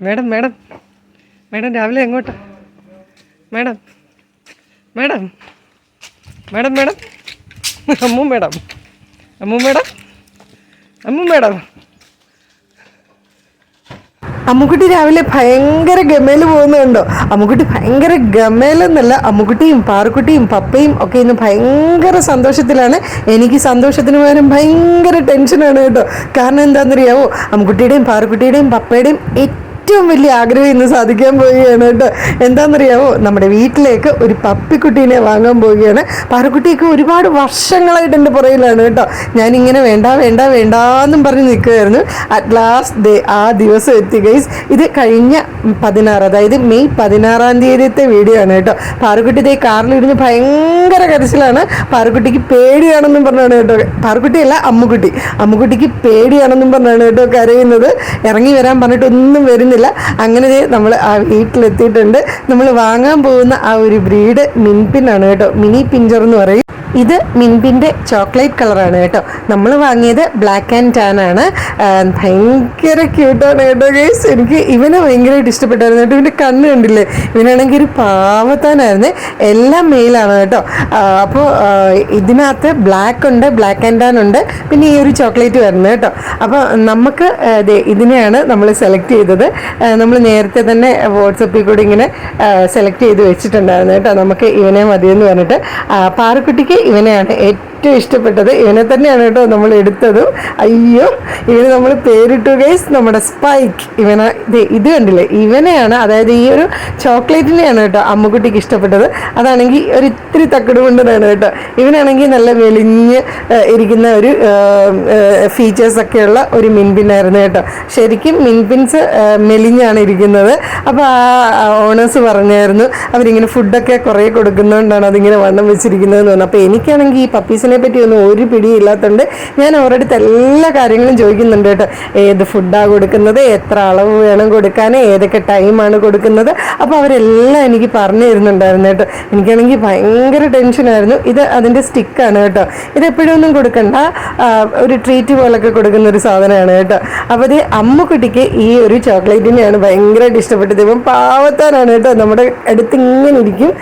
Madam madam. Madam രാവിലെ എങ്ങോട്ടാ? Madam. Madam. Madam madam. Ammu madam. Ammu madam. Ammu madam. Ammukutty രാവിലെ ഭയങ്കര ഗമയിൽ പോകുന്നുണ്ടോ? അമ്മുക്കുട്ടി ഭയങ്കര ഗമയിലെന്നല്ല അമ്മുക്കുട്ടിയും പാറുക്കുട്ടിയും പപ്പയും ഒക്കെ ഇന്ന് ഭയങ്കര സന്തോഷത്തിലാണ്. എനിക്ക് സന്തോഷത്തിന് പകരം ഭയങ്കര ടെൻഷനാണ് കേട്ടോ. കാരണം എന്താണെന്നറിയാവോ? അമ്മുക്കുട്ടിയുടെയും പാറുക്കുട്ടിയുടെയും പപ്പയുടെയും ഏറ്റവും വലിയ ആഗ്രഹം ഇന്ന് സാധിക്കാൻ പോവുകയാണ് കേട്ടോ. എന്താണെന്നറിയാമോ നമ്മുടെ വീട്ടിലേക്ക് ഒരു പപ്പിക്കുട്ടീനെ വാങ്ങാൻ പോവുകയാണ്. പാറക്കുട്ടിയൊക്കെ ഒരുപാട് വർഷങ്ങളായിട്ട് എന്റെ പുറയിലാണ് കേട്ടോ. ഞാനിങ്ങനെ വേണ്ട വേണ്ട വേണ്ടാന്നും പറഞ്ഞ് നിൽക്കുമായിരുന്നു അറ്റ് ലാസ്റ്റ് ഡേ ആ ദിവസം എത്തി ഗൈസ് ഇത് കഴിഞ്ഞ പതിനാറ് അതായത് മെയ് പതിനാറാം തീയതിയത്തെ വീഡിയോ ആണ് കേട്ടോ. പാറുക്കുട്ടി ഇതേ കാറിലിരുന്ന് ഭയങ്കര കരച്ചിലാണ്. പാറുക്കുട്ടിക്ക് പേടിയാണെന്നും പറഞ്ഞാണ് കേട്ടോ. പാറുക്കുട്ടിയല്ല അമ്മുക്കുട്ടി. അമ്മുക്കുട്ടിക്ക് പേടിയാണെന്നും പറഞ്ഞാണ് കേട്ടോ കരയുന്നത്. ഇറങ്ങി വരാൻ പറഞ്ഞിട്ട് ഒന്നും വരുന്നില്ല. അങ്ങനെ നമ്മൾ ആ വീട്ടിലെത്തിയിട്ടുണ്ട്. നമ്മൾ വാങ്ങാൻ പോകുന്ന ആ ഒരു ബ്രീഡ് മിൻപിൻ ആണ് കേട്ടോ. മിനി പിഞ്ചർ എന്ന് പറയും. ഇത് മിൻപിന്റെ ചോക്ലേറ്റ് കളറാണ് കേട്ടോ. നമ്മൾ വാങ്ങിയത് ബ്ലാക്ക് ആൻഡ് ടാൻ ആണ്. ഭയങ്കര ക്യൂട്ടാണ് കേട്ടോ ഗേസ് എനിക്ക് ഇവനെ ഭയങ്കരമായിട്ട് ഇഷ്ടപ്പെട്ടായിരുന്നു കേട്ടോ. ഇവന്റെ കണ്ണ് കണ്ടില്ലേ? ഇവനാണെങ്കിൽ ഒരു പാവത്താനായിരുന്നു. എല്ലാം മെയിലാണ് കേട്ടോ. അപ്പോൾ ഇതിനകത്ത് ബ്ലാക്ക് ഉണ്ട് ബ്ലാക്ക് ആൻഡ് ടാൻ ഉണ്ട്. പിന്നെ ഈ ഒരു ചോക്ലേറ്റ് വരുന്നത് കേട്ടോ. അപ്പോൾ നമുക്ക് ഇതിനെയാണ് നമ്മൾ സെലക്ട് ചെയ്തത്. നമ്മൾ നേരത്തെ തന്നെ വാട്സപ്പിൽ കൂടി ഇങ്ങനെ സെലക്ട് ചെയ്ത് വെച്ചിട്ടുണ്ടായിരുന്നു കേട്ടോ. നമുക്ക് ഇവനെ മതിയെന്ന് പറഞ്ഞിട്ട്. പാറക്കുട്ടിക്ക് ഇവനെയാണ് ഏറ്റവും ഇഷ്ടപ്പെട്ടത്. ഇവനെ തന്നെയാണ് കേട്ടോ നമ്മൾ എടുത്തത്. അയ്യോ ഇവന് നമ്മൾ പേരിട്ടു ഗൈസ് നമ്മുടെ സ്പൈക്ക് ഇവനെ ഇത് കണ്ടില്ലേ? ഇവനെയാണ് അതായത് ഈ ഒരു ചോക്ലേറ്റിനെയാണ് കേട്ടോ അമ്മുക്കുട്ടിക്ക് ഇഷ്ടപ്പെട്ടത്. അതാണെങ്കിൽ ഒരു ഇത്തിരി തക്കട് കൊണ്ടതാണ് കേട്ടോ. ഇവനാണെങ്കിൽ നല്ല വെളിഞ്ഞ് ഇരിക്കുന്ന ഒരു ഫീച്ചേഴ്സൊക്കെയുള്ള ഒരു മിൻപിനായിരുന്നു കേട്ടോ. ശരിക്കും മിൻപിൻസ് മെലിഞ്ഞാണ് ഇരിക്കുന്നത്. അപ്പോൾ ആ ഓണേഴ്സ് പറഞ്ഞായിരുന്നു അവരിങ്ങനെ ഫുഡൊക്കെ കുറേ കൊടുക്കുന്നതുകൊണ്ടാണ് അതിങ്ങനെ വണ്ണം വെച്ചിരിക്കുന്നതെന്ന് പറഞ്ഞു. അപ്പോൾ എനിക്കാണെങ്കിൽ ഈ പപ്പീസിനെ പറ്റി ഒന്നും ഒരു പിടിയില്ലാത്തതുകൊണ്ട് ഞാൻ അവരുടെ എല്ലാ കാര്യങ്ങളും ചോദിക്കുന്നുണ്ട് കേട്ടോ. ഏത് ഫുഡാണ് കൊടുക്കുന്നത് എത്ര അളവ് വേണം കൊടുക്കാൻ ഏതൊക്കെ ടൈമാണ് കൊടുക്കുന്നത്. അപ്പോൾ അവരെല്ലാം എനിക്ക് പറഞ്ഞു തരുന്നുണ്ടായിരുന്നു കേട്ടോ. എനിക്കാണെങ്കിൽ ഭയങ്കര ടെൻഷനായിരുന്നു ഇത് അതിന്റെ സ്റ്റിക്കാണ് കേട്ടോ. ഇത് എപ്പോഴും ഒന്നും കൊടുക്കണ്ട. ഒരു ട്രീറ്റ് പോലൊക്കെ കൊടുക്കുന്ന ഒരു സാധനമാണ് കേട്ടോ. അപ്പോൾ ഇത് അമ്മുക്കുട്ടിക്ക് ഈ ഒരു ചോക്ലേറ്റിനെയാണ് ഭയങ്കരമായിട്ട് ഇഷ്ടപ്പെട്ടത്. ഇപ്പം പാവത്താനാണ് കേട്ടോ. നമ്മുടെ അടുത്ത് ഇങ്ങനെ ഇരിക്കും.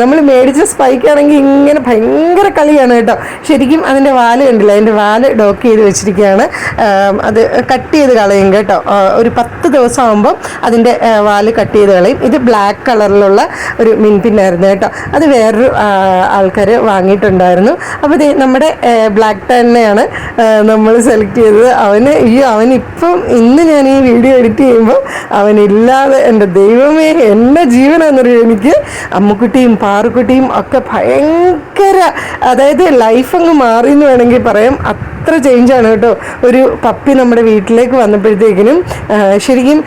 നമ്മൾ മേടിച്ച സ്പൈക്കാണെങ്കിൽ ഇങ്ങനെ ഭയങ്കര കളിയാണ് കേട്ടോ. ശരിക്കും അതിന്റെ വാൽ കണ്ടില്ല? അതിന്റെ വാൽ ഡോക്ക് ചെയ്ത് വെച്ചിരിക്കുകയാണ്. അത് കട്ട് ചെയ്ത് കളയും കേട്ടോ. ഒരു പത്ത് ദിവസം ആകുമ്പോൾ അതിന്റെ വാൽ കട്ട് ചെയ്ത് കളയും. ഇത് ബ്ലാക്ക് കളറിലുള്ള ഒരു മിൻപിന്നായിരുന്നു കേട്ടോ. അത് വേറൊരു ആൾക്കാർ വാങ്ങിയിട്ടുണ്ടായിരുന്നു. അപ്പോൾ ഇത് നമ്മുടെ ബ്ലാക്ക് തന്നെയാണ് നമ്മൾ സെലക്ട് ചെയ്തത്. അവന് ഈ അവനിപ്പം ഇന്ന് ഞാൻ ഈ വീഡിയോ എഡിറ്റ് ചെയ്യുമ്പോൾ അവനില്ലാതെ എന്റെ ദൈവമേ എന്റെ ജീവനാണെന്നറിയോ എനിക്ക്? അമ്മക്കുട്ടിയും പാറുക്കുട്ടിയും ഒക്കെ ഭയങ്കര അതായത് ലൈഫ് അങ്ങ് മാറി എന്ന് വേണമെങ്കിൽ പറയാം. അത്ര ചേഞ്ചാണ് കേട്ടോ. ഒരു പപ്പി നമ്മുടെ വീട്ടിലേക്ക് വന്നപ്പോഴത്തേക്കിനും ശരിക്കും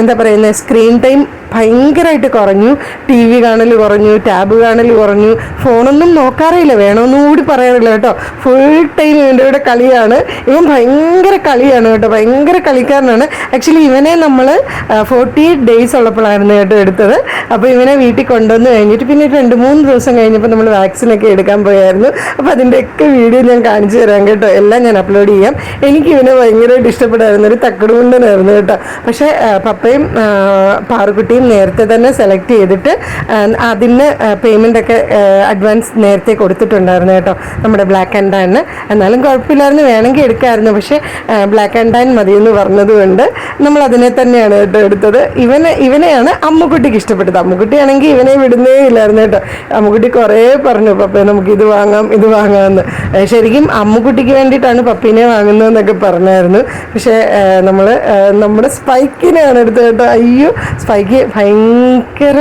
എന്താ പറയുന്നത് സ്ക്രീൻ ടൈം ഭയങ്കരമായിട്ട് കുറഞ്ഞു. ടി വി കാണൽ കുറഞ്ഞു ടാബ് കാണൽ കുറഞ്ഞു. ഫോണൊന്നും നോക്കാറില്ല വേണമെന്നും കൂടി പറയാറില്ല കേട്ടോ. ഫുൾ ടൈം ഇവന്റെ കൂടെ കളിയാണ്. ഇവൻ ഭയങ്കര കളിയാണ് കേട്ടോ ഭയങ്കര കളിക്കാരനാണ്. ആക്ച്വലി ഇവനെ നമ്മൾ ഫോർട്ടി ഡേയ്സ് ഉള്ളപ്പോഴായിരുന്നു കേട്ടോ എടുത്തത്. അപ്പോൾ ഇവനെ വീട്ടിൽ കൊണ്ടുവന്ന് കഴിഞ്ഞിട്ട് പിന്നെ രണ്ട് മൂന്ന് ദിവസം കഴിഞ്ഞപ്പോൾ നമ്മൾ വാക്സിനൊക്കെ എടുക്കാൻ പോയായിരുന്നു. അപ്പോൾ അതിന്റെയൊക്കെ വീഡിയോ ഞാൻ കാണിച്ചു തരാം കേട്ടോ. എല്ലാം ഞാൻ അപ്ലോഡ് ചെയ്യാം. എനിക്ക് ഇവനെ ഭയങ്കരമായിട്ട് ഇഷ്ടപ്പെട്ടായിരുന്നു ഒരു തക്കടുകൊണ്ടനായിരുന്നു കേട്ടോ. പക്ഷേ പപ്പയും ആ, പാറുക്കുട്ടിയും നേരത്തെ തന്നെ സെലക്ട് ചെയ്തിട്ട് അതിന് പേയ്മെന്റ് ഒക്കെ അഡ്വാൻസ് നേരത്തെ കൊടുത്തിട്ടുണ്ടായിരുന്നു കേട്ടോ നമ്മുടെ ബ്ലാക്ക് ആൻഡ് ഡാന് എന്നാലും കുഴപ്പമില്ലായിരുന്നു വേണമെങ്കിൽ എടുക്കാമായിരുന്നു പക്ഷേ ബ്ലാക്ക് ആൻഡ് ഡാൻ മതി എന്ന് പറഞ്ഞതുകൊണ്ട് നമ്മൾ അതിനെ തന്നെയാണ് കേട്ടോ എടുത്തത്. ഇവനെ ഇവനെയാണ് അമ്മുക്കുട്ടിക്ക് ഇഷ്ടപ്പെട്ടത്. അമ്മുക്കുട്ടിയാണെങ്കിൽ ഇവനെ വിടുന്നേ ഇല്ലായിരുന്നു കേട്ടോ. അമ്മുക്കുട്ടി കുറേ പറഞ്ഞു പപ്പേ നമുക്ക് ഇത് വാങ്ങാം ഇത് വാങ്ങാമെന്ന്. ശരിക്കും അമ്മുക്കുട്ടിക്ക് വേണ്ടിയിട്ടാണ് പപ്പീനെ വാങ്ങുന്നതെന്നൊക്കെ പറഞ്ഞായിരുന്നു. പക്ഷേ നമ്മൾ നമ്മുടെ സ്പൈക്കിനെയാണ് എടുത്തത് കേട്ടോ. അയ്യോ സ്പൈക്ക് ഭയങ്കര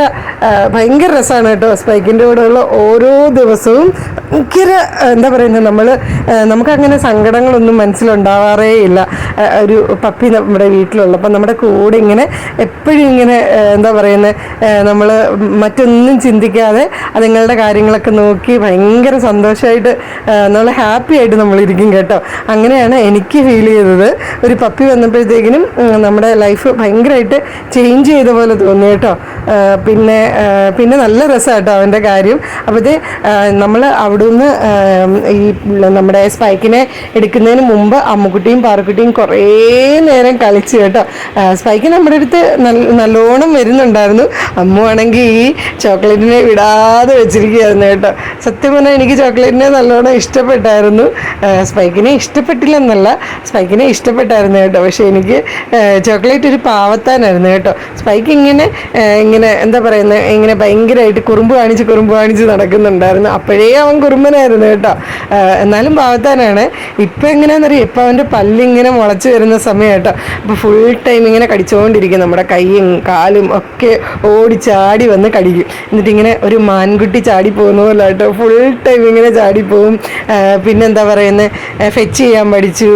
ഭയങ്കര രസമാണ് കേട്ടോ സ്പൈക്കിന്റെ കൂടെയുള്ള ഓരോ ദിവസവും. ഭയങ്കര എന്താ പറയുന്നത് നമ്മൾ നമുക്കങ്ങനെ സങ്കടങ്ങളൊന്നും മനസ്സിലുണ്ടാവാറേ ഇല്ല ഒരു പപ്പി നമ്മുടെ വീട്ടിലുള്ളപ്പോൾ നമ്മുടെ കൂടെ ഇങ്ങനെ എപ്പോഴും ഇങ്ങനെ എന്താ പറയുന്നത് നമ്മൾ മറ്റൊന്നും ചിന്തിക്കാതെ അതുങ്ങളുടെ കാര്യങ്ങളൊക്കെ നോക്കി ഭയങ്കര സന്തോഷമായിട്ട് നമ്മൾ ഹാപ്പി ആയിട്ട് നമ്മളിരിക്കും കേട്ടോ. അങ്ങനെയാണ് എനിക്ക് ഫീൽ ചെയ്തത്. ഒരു പപ്പി വന്നപ്പോഴത്തേക്കിനും നമ്മുടെ ലൈഫ് ഭയങ്കരമായിട്ട് ചേഞ്ച് ചെയ്ത പോലെ തോന്നി കേട്ടോ. പിന്നെ പിന്നെ നല്ല രസമാണ് കേട്ടോ അവന്റെ കാര്യം. അപ്പോൾ ഇത് നമ്മൾ അവിടുന്ന് ഈ നമ്മുടെ സ്പൈക്കിനെ എടുക്കുന്നതിന് മുമ്പ് അമ്മുക്കുട്ടിയും പാറക്കുട്ടിയും കുറേ നേരം കളിച്ചു കേട്ടോ. സ്പൈക്ക് നമ്മുടെ അടുത്ത് നല്ലോണം വരുന്നുണ്ടായിരുന്നു. അമ്മുവാണെങ്കിൽ ഈ ചോക്ലേറ്റിനെ വിടാതെ വെച്ചിരിക്കുകയായിരുന്നു കേട്ടോ. സത്യം പറഞ്ഞാൽ എനിക്ക് ചോക്ലേറ്റിനെ നല്ലോണം ഇഷ്ടപ്പെട്ടായിരുന്നു. സ്പൈക്കിനെ ഇഷ്ടപ്പെട്ടില്ലെന്നല്ല സ്പൈക്കിനെ ഇഷ്ടപ്പെട്ടായിരുന്നു കേട്ടോ. പക്ഷേ എനിക്ക് ചോക്ലേറ്റ് ഒരു പാവത്താനായിരുന്നു കേട്ടോ. സ്പൈക്ക് ഇങ്ങനെ ഇങ്ങനെ എന്താ പറയുന്നത് ഇങ്ങനെ ഭയങ്കരമായിട്ട് കുറുമ്പ് കാണിച്ച് കുറുമ്പ് കാണിച്ച് നടക്കുന്നുണ്ടായിരുന്നു. അപ്പോഴേ അവൻ കുറുമ്പനായിരുന്നു കേട്ടോ. എന്നാലും പാവത്താനാണ്. ഇപ്പം എങ്ങനെയാണെന്നറിയാം ഇപ്പം അവന്റെ പല്ലിങ്ങനെ മുളച്ച് വരുന്ന സമയം കേട്ടോ. അപ്പോൾ ഫുൾ ടൈം ഇങ്ങനെ കടിച്ചുകൊണ്ടിരിക്കും നമ്മുടെ കൈയും കാലും ഒക്കെ ഓടി ചാടി വന്ന് കടിക്കും. എന്നിട്ട് ഇങ്ങനെ ഒരു മാൻകുട്ടി ചാടി പോകുന്ന പോലെ കേട്ടോ ഫുൾ ടൈം ഇങ്ങനെ ചാടി പോകും പിന്നെ പിന്നെന്താ പറയുന്നത് ഫെച്ച് ചെയ്യാൻ പഠിച്ചു.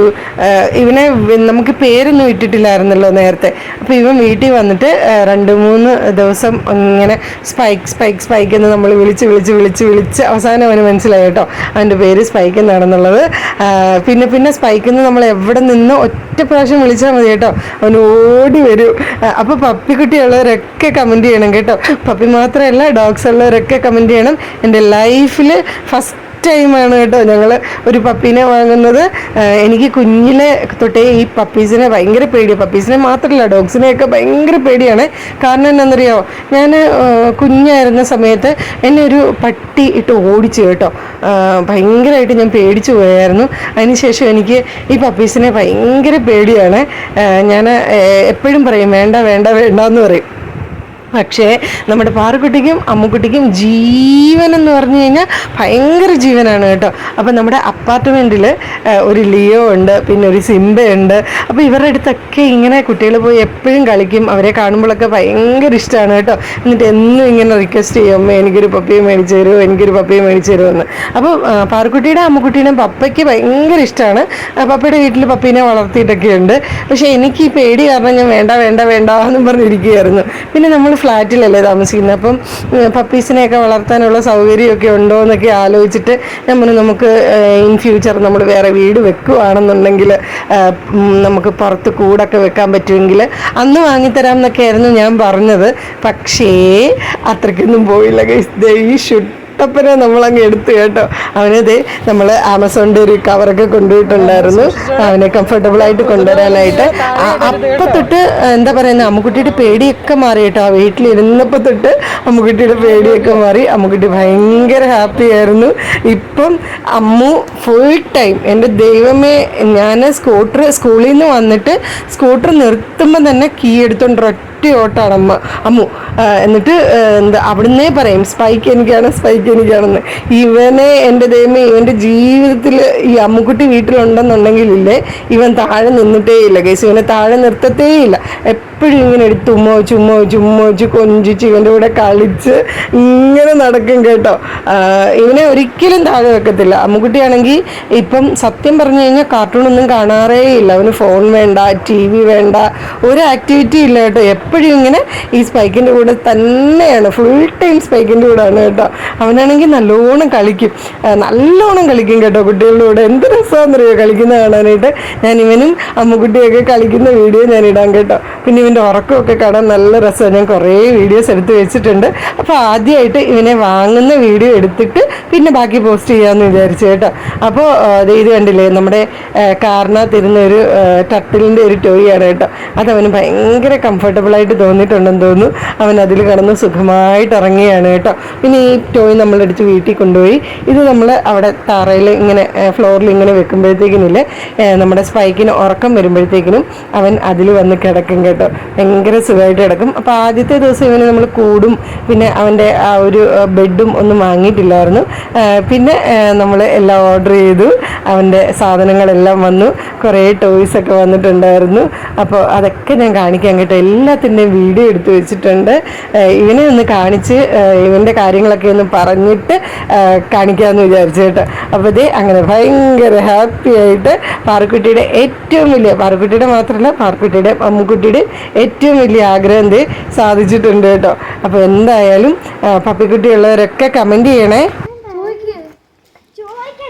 ഇവനെ നമുക്ക് പേരൊന്നും ഇട്ടിട്ടില്ലായിരുന്നല്ലോ നേരത്തെ. അപ്പോൾ ഇവൻ വീട്ടിൽ വന്നിട്ട് രണ്ട് മൂന്ന് ദിവസം ഇങ്ങനെ സ്പൈക്ക് സ്പൈക്ക് സ്പൈക്ക് എന്ന് നമ്മൾ വിളിച്ച് വിളിച്ച് വിളിച്ച് വിളിച്ച് അവസാനം അവന് മനസ്സിലായി കേട്ടോ. അവന്റെ പേര് സ്പൈക്ക് എന്നാണെന്നുള്ളത്. പിന്നെ പിന്നെ സ്പൈക്ക് എന്ന് നമ്മൾ എവിടെ നിന്ന് ഒറ്റ പ്രാവശ്യം വിളിച്ചാൽ മതി കേട്ടോ. അവൻ ഓടി വരും. അപ്പോൾ പപ്പിക്കുട്ടിയുള്ളവരൊക്കെ കമന്റ് ചെയ്യണം കേട്ടോ. പപ്പി മാത്രമല്ല ഡോഗ്സ് ഉള്ളവരൊക്കെ കമന്റ് ചെയ്യണം. എന്റെ ലൈഫിൽ ഫസ്റ്റ് ടൈമാണ് കേട്ടോ. ഞങ്ങൾ ഒരു പപ്പീനെ വാങ്ങുന്നത്. എനിക്ക് കുഞ്ഞിലെ തൊട്ടേ ഈ പപ്പീസിനെ ഭയങ്കര പേടിയാണ് പപ്പീസിനെ മാത്രമല്ല ഡോഗ്സിനെയൊക്കെ ഭയങ്കര പേടിയാണ്. കാരണം എന്താണെന്നറിയോ? ഞാൻ കുഞ്ഞായിരുന്ന സമയത്ത് എന്നെ ഒരു പട്ടി ഇട്ട് ഓടിച്ചു കേട്ടോ. ഭയങ്കരമായിട്ട് ഞാൻ പേടിച്ചു പോയായിരുന്നു. അതിനുശേഷം എനിക്ക് ഈ പപ്പീസിനെ ഭയങ്കര പേടിയാണ്. ഞാൻ എപ്പോഴും പറയും വേണ്ട വേണ്ട വേണ്ട എന്ന് പറയും. പക്ഷേ നമ്മുടെ പാറുക്കുട്ടിക്കും അമ്മുക്കുട്ടിക്കും ജീവൻ എന്ന് പറഞ്ഞു കഴിഞ്ഞാൽ ഭയങ്കര ജീവനാണ് കേട്ടോ. അപ്പം നമ്മുടെ അപ്പാർട്ട്മെന്റിൽ ഒരു ലിയോ ഉണ്ട് പിന്നെ ഒരു സിംബയുണ്ട്. അപ്പോൾ ഇവരുടെ അടുത്തൊക്കെ ഇങ്ങനെ കുട്ടികൾ പോയി എപ്പോഴും കളിക്കും. അവരെ കാണുമ്പോഴൊക്കെ ഭയങ്കര ഇഷ്ടമാണ് കേട്ടോ. എന്നിട്ട് എന്നും ഇങ്ങനെ റിക്വസ്റ്റ് ചെയ്യും അമ്മ എനിക്കൊരു പപ്പിയെ മേടിച്ചു തരുമോ എനിക്കൊരു പപ്പിയെ മേടിച്ചു തരുമോ എന്ന്. അപ്പോൾ പാറുക്കുട്ടിയുടെ അമ്മുക്കുട്ടീനെ പപ്പയ്ക്ക് ഭയങ്കര ഇഷ്ടമാണ് പപ്പയുടെ വീട്ടിൽ പപ്പീനെ വളർത്തിയിട്ടൊക്കെ ഉണ്ട് പക്ഷേ എനിക്ക് ഈ പേടി കാരണം ഞാൻ വേണ്ട വേണ്ട വേണ്ട എന്നും പറഞ്ഞിരിക്കുകയായിരുന്നു. പിന്നെ നമ്മൾ ഫ്ലാറ്റിലല്ലേ താമസിക്കുന്നത്. അപ്പം പപ്പീസിനെയൊക്കെ വളർത്താനുള്ള സൗകര്യമൊക്കെ ഉണ്ടോ എന്നൊക്കെ ആലോചിച്ചിട്ട് നമ്മൾ നമുക്ക് ഇൻ ഫ്യൂച്ചർ നമ്മൾ വേറെ വീട് വെക്കുകയാണെന്നുണ്ടെങ്കിൽ നമുക്ക് പുറത്ത് കൂടൊക്കെ വെക്കാൻ പറ്റുമെങ്കിൽ അന്ന് വാങ്ങിത്തരാം എന്നൊക്കെയായിരുന്നു ഞാൻ പറഞ്ഞത്. പക്ഷേ അത്രയ്ക്കൊന്നും പോയില്ല ഗൈസ് ദേ ഷുഡ് കട്ടപ്പന നമ്മളങ്ങ് എടുത്തു കേട്ടോ. അവനത് നമ്മൾ ആമസോണിന്റെ ഒരു കവറൊക്കെ കൊണ്ടുപോയിട്ടുണ്ടായിരുന്നു. അവനെ കംഫർട്ടബിൾ ആയിട്ട് കൊണ്ടുവരാനായിട്ട്. അപ്പം തൊട്ട് എന്താ പറയുന്നത് അമ്മുക്കുട്ടിയുടെ പേടിയൊക്കെ മാറി കേട്ടോ. ആ വീട്ടിലിരുന്നപ്പോൾ തൊട്ട് അമ്മുക്കുട്ടിയുടെ പേടിയൊക്കെ മാറി. അമ്മുക്കുട്ടി ഭയങ്കര ഹാപ്പി ആയിരുന്നു. ഇപ്പം അമ്മു ഫുൾ ടൈം എന്റെ ദൈവമേ ഞാൻ സ്കൂട്ടർ സ്കൂളിൽ നിന്ന് വന്നിട്ട് സ്കൂട്ടർ നിർത്തുമ്പോൾ തന്നെ കീ എടുത്തോണ്ട് ഒറ്റ ഓട്ടാണ് അമ്മ. അമ്മു എന്നിട്ട് എന്താ അവിടുന്നേ പറയും സ്പൈക്ക് എനിക്കാണ് സ്പൈക്ക് എനിക്കാണെന്ന്. ഇവനെ എന്റെ ദൈവം ഇവന്റെ ജീവിതത്തിൽ ഈ അമ്മുക്കുട്ടി വീട്ടിലുണ്ടെന്നുണ്ടെങ്കിൽ ഇല്ലേ ഇവൻ താഴെ നിന്നിട്ടേ ഇല്ല കേസ് ഇവനെ താഴെ നിർത്തത്തേ ഇല്ല എപ്പോഴും ഇങ്ങനെ എടുത്ത് ഉമ്മ ചുമ്മോ ചുമ്മോ വെച്ച് ഉമ്മ വെച്ച് കൊഞ്ചിച്ച് ഇവന്റെ കൂടെ കളിച്ച് ഇങ്ങനെ നടക്കും കേട്ടോ. ഇവനെ ഒരിക്കലും താഴെ വെക്കത്തില്ല. അമ്മുക്കുട്ടിയാണെങ്കിൽ ഇപ്പം സത്യം പറഞ്ഞു കഴിഞ്ഞാൽ കാർട്ടൂണൊന്നും കാണാറേ ഇല്ല. അവന് ഫോൺ വേണ്ട ടി വി വേണ്ട ഒരു ആക്ടിവിറ്റി ഇല്ല കേട്ടോ. എപ്പോഴും ഇങ്ങനെ ഈ സ്പൈക്കിന്റെ കൂടെ തന്നെയാണ്. ഫുൾ ടൈം സ്പൈക്കിന്റെ ആണ് കേട്ടോ. അവനാണെങ്കിൽ നല്ലോണം കളിക്കും. നല്ലോണം കളിക്കും കേട്ടോ കുട്ടികളുടെ കൂടെ. എന്ത് രസമാണെന്നറിയോ കളിക്കുന്ന കാണാനായിട്ട്. ഞാൻ ഇവനും അമ്മുക്കുട്ടിയൊക്കെ കളിക്കുന്ന വീഡിയോ ഞാൻ ഇടാം കേട്ടോ. പിന്നെ ഇവന്റെ ഉറക്കമൊക്കെ കാണാൻ നല്ല രസമാണ്. ഞാൻ കുറേ വീഡിയോസ് എടുത്ത് വെച്ചിട്ടുണ്ട്. അപ്പോൾ ആദ്യമായിട്ട് ഇവനെ വാങ്ങുന്ന വീഡിയോ എടുത്തിട്ട് പിന്നെ ബാക്കി പോസ്റ്റ് ചെയ്യാമെന്ന് വിചാരിച്ചു കേട്ടോ. അപ്പോൾ ഇത് കണ്ടില്ലേ? നമ്മുടെ കാറിനകത്തിരുന്ന ഒരു ടട്ടിലിന്റെ ഒരു ടോയാണ് കേട്ടോ. അതവന് ഭയങ്കര കംഫർട്ടബിളായിട്ട് തോന്നിയിട്ടുണ്ടെന്ന് തോന്നുന്നു. അവൻ അതിൽ കിടന്ന് സുഖമായിട്ട് ഇറങ്ങിയാണ് കേട്ടോ. പിന്നെ ഈ ടോയ് നമ്മളെടുത്ത് വീട്ടിൽ കൊണ്ടുപോയി. ഇത് നമ്മൾ അവിടെ തറയിൽ ഇങ്ങനെ ഫ്ലോറിൽ ഇങ്ങനെ വെക്കുമ്പോഴത്തേക്കിനില്ലേ നമ്മുടെ സ്പൈക്കിന് ഉറക്കം വരുമ്പോഴത്തേക്കിനും അവൻ അതിൽ വന്ന് കിടക്കും കേട്ടോ. ഭയങ്കര സുഖമായിട്ട് കിടക്കും. അപ്പോൾ ആദ്യത്തെ ദിവസം ഇവന് നമ്മൾ കൂടും. പിന്നെ അവന്റെ ആ ഒരു ബെഡും ഒന്നും വാങ്ങിയിട്ടില്ലായിരുന്നു. പിന്നെ നമ്മൾ എല്ലാം ഓർഡർ ചെയ്തു. അവന്റെ സാധനങ്ങളെല്ലാം വന്നു. കുറേ ടോയ്സ് ഒക്കെ വന്നിട്ടുണ്ടായിരുന്നു. അപ്പോൾ അതൊക്കെ ഞാൻ കാണിക്കാൻ കേട്ടോ. എല്ലാത്തിന്റെയും വീഡിയോ എടുത്തു വെച്ചിട്ടുണ്ട്. ഇവനെ ഒന്ന് കാണിച്ച് ഇവന്റെ കാര്യങ്ങളൊക്കെ ഒന്ന് പറഞ്ഞിട്ട് കാണിക്കാമെന്ന് വിചാരിച്ചു കേട്ടോ. അപ്പോൾ ഇതേ അങ്ങനെ ഭയങ്കര ഹാപ്പി ആയിട്ട് പാറക്കുട്ടിയുടെ ഏറ്റവും വലിയ പാറക്കുട്ടിയുടെ മാത്രമല്ല പാറക്കുട്ടിയുടെ അമ്മുക്കുട്ടിയുടെ ഏറ്റവും വലിയ ആഗ്രഹം ദേ സാധിച്ചിട്ടുണ്ട് കേട്ടോ. അപ്പോൾ എന്തായാലും പപ്പിക്കുട്ടി പപ്പിക്കുട്ടിയുള്ളവരൊക്കെ കമന്റ് ചെയ്യണേ. ചോദിക്ക്. ചോദിക്ക്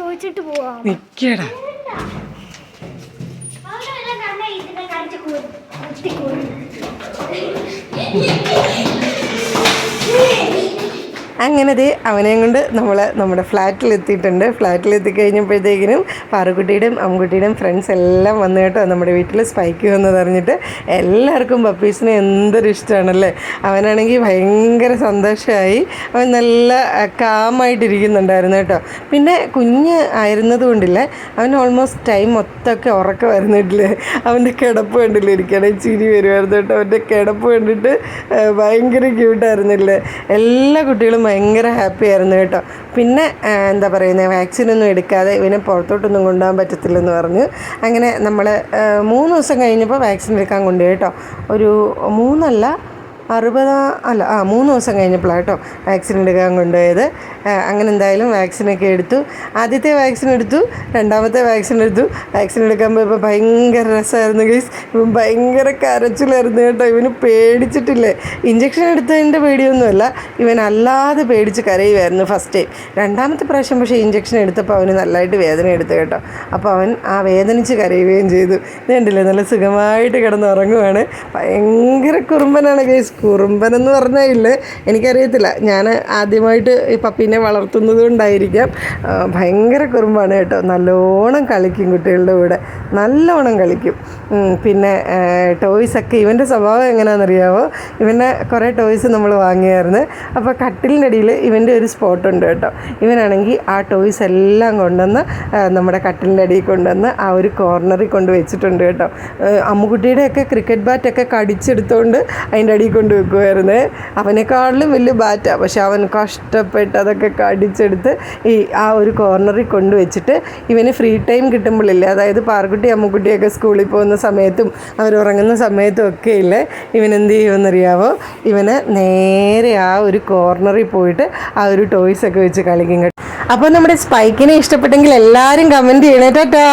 ചോദിക്ക് അങ്ങനെ ദേ അവനെയും കൊണ്ട് നമ്മൾ നമ്മുടെ ഫ്ലാറ്റിലെത്തിയിട്ടുണ്ട്. എത്തിയിട്ടുണ്ട് ഫ്ലാറ്റിൽ പാറുകുട്ടിയുടെയും അമ്മുക്കുട്ടിയുടെയും ഫ്രണ്ട്സ് എല്ലാം വന്നു കേട്ടോ. നമ്മുടെ വീട്ടിൽ സ്പൈക്ക് വന്നത് അറിഞ്ഞിട്ട് എല്ലാവർക്കും പപ്പീസിനെ എന്തൊരു ഇഷ്ടമാണല്ലേ? അവനാണെങ്കിൽ ഭയങ്കര സന്തോഷമായി അവൻ നല്ല കാമായിട്ടിരിക്കുന്നുണ്ടായിരുന്നു കേട്ടോ. പിന്നെ കുഞ്ഞ് ആയിരുന്നത് കൊണ്ടില്ല. അവൻ ഓൾമോസ്റ്റ് ടൈം മൊത്തമൊക്കെ ഉറക്കം വരുന്നിട്ടില്ലേ? അവന്റെ കിടപ്പ് കണ്ടില്ലേ? ഇരിക്കണേ ചിരി വരുമായിരുന്നു കേട്ടോ. അവന്റെ കിടപ്പ് കണ്ടിട്ട് ഭയങ്കര ക്യൂട്ടായിരുന്നില്ലേ എല്ലാ കുട്ടികളും ഭയങ്കര ഹാപ്പി ആയിരുന്നു കേട്ടോ. പിന്നെ എന്താ പറയുന്നത് വാക്സിനൊന്നും എടുക്കാതെ ഇവനെ പുറത്തോട്ടൊന്നും കൊണ്ടുപോകാൻ പറ്റത്തില്ലെന്ന് പറഞ്ഞു. അങ്ങനെ നമ്മൾ മൂന്ന് ദിവസം കഴിഞ്ഞപ്പോൾ വാക്സിൻ എടുക്കാൻ കൊണ്ടുപോയി കേട്ടോ. ഒരു മൂന്നല്ല അറുപതാ അല്ല ആ മൂന്ന് ദിവസം കഴിഞ്ഞപ്പോഴാണ് കേട്ടോ വാക്സിൻ എടുക്കാൻ കൊണ്ടുപോയത്. അങ്ങനെ എന്തായാലും വാക്സിനൊക്കെ എടുത്തു. ആദ്യത്തെ വാക്സിൻ എടുത്തു രണ്ടാമത്തെ വാക്സിൻ എടുത്തു. വാക്സിൻ എടുക്കാൻ പോയപ്പോൾ ഭയങ്കര രസമായിരുന്നു ഗൈസ് ഇവൻ ഭയങ്കര കരച്ചിലായിരുന്നു കേട്ടോ. ഇവന് പേടിച്ചിട്ടില്ലേ? ഇഞ്ചക്ഷൻ എടുത്തതിന്റെ പേടിയൊന്നുമല്ല. ഇവൻ അല്ലാതെ പേടിച്ച് കരയുമായിരുന്നു ഫസ്റ്റ് ടൈം രണ്ടാമത്തെ പ്രാവശ്യം പക്ഷേ ഇഞ്ചക്ഷൻ എടുത്തപ്പോൾ അവന് നല്ലതായിട്ട് വേദന എടുത്തു കേട്ടോ. അപ്പോൾ അവൻ ആ വേദനിച്ച് കരയുകയും ചെയ്തു. ഇതേണ്ടല്ലേ നല്ല സുഖമായിട്ട് കിടന്ന് ഉറങ്ങുവാണ് ഭയങ്കര കുറുമ്പനാണ് ഗൈസ് കുറുമ്പൻ എന്ന് പറഞ്ഞാൽ ഇല്ലേ? എനിക്കറിയത്തില്ല. ഞാൻ ആദ്യമായിട്ട് ഈ പപ്പീനെ വളർത്തുന്നത് കൊണ്ടായിരിക്കാം. ഭയങ്കര കുറുമ്പാണ് കേട്ടോ. നല്ലോണം കളിക്കും കുട്ടികളുടെ കൂടെ. നല്ലോണം കളിക്കും. പിന്നെ ടോയ്സൊക്കെ ഇവന്റെ സ്വഭാവം എങ്ങനെയാണെന്നറിയാമോ ഇവന്റെ കുറേ ടോയ്സ് നമ്മൾ വാങ്ങിയായിരുന്നു. അപ്പോൾ കട്ടിലിന്റെ അടിയിൽ ഇവന്റെ ഒരു സ്പോട്ടുണ്ട് കേട്ടോ. ഇവനാണെങ്കിൽ ആ ടോയ്സ് എല്ലാം കൊണ്ടുവന്ന് നമ്മുടെ കട്ടിലിന്റെ അടിയിൽ കൊണ്ടുവന്ന് ആ ഒരു കോർണറിൽ കൊണ്ട് വെച്ചിട്ടുണ്ട് കേട്ടോ. അമ്മുകുട്ടിയുടെയൊക്കെ ക്രിക്കറ്റ് ബാറ്റൊക്കെ കടിച്ചെടുത്തുകൊണ്ട് അതിന്റെ അടിയിൽ കൊണ്ട് വെക്കുമായിരുന്നേ അവനെക്കാളിലും വലിയ ബാറ്റാണ് പക്ഷെ അവൻ കഷ്ടപ്പെട്ട് അതൊക്കെ കടിച്ചെടുത്ത് ഈ ആ ഒരു കോർണറിൽ കൊണ്ടുവച്ചിട്ട് ഇവന് ഫ്രീ ടൈം കിട്ടുമ്പോഴില്ലേ അതായത് പാർക്കുട്ടി അമ്മുക്കുട്ടിയൊക്കെ സ്കൂളിൽ പോകുന്ന സമയത്തും അവർ ഉറങ്ങുന്ന സമയത്തും ഒക്കെ ഇല്ലേ ഇവനെന്ത് ചെയ്യുമെന്നറിയാവോ? ഇവന് നേരെ ആ ഒരു കോർണറിൽ പോയിട്ട് ആ ഒരു ടോയ്സ് ഒക്കെ വെച്ച് കളിക്കും അപ്പോൾ നമ്മുടെ സ്പൈക്കിനെ ഇഷ്ടപ്പെട്ടെങ്കിൽ എല്ലാവരും കമന്റ് ചെയ്യണേ. ടാറ്റാ.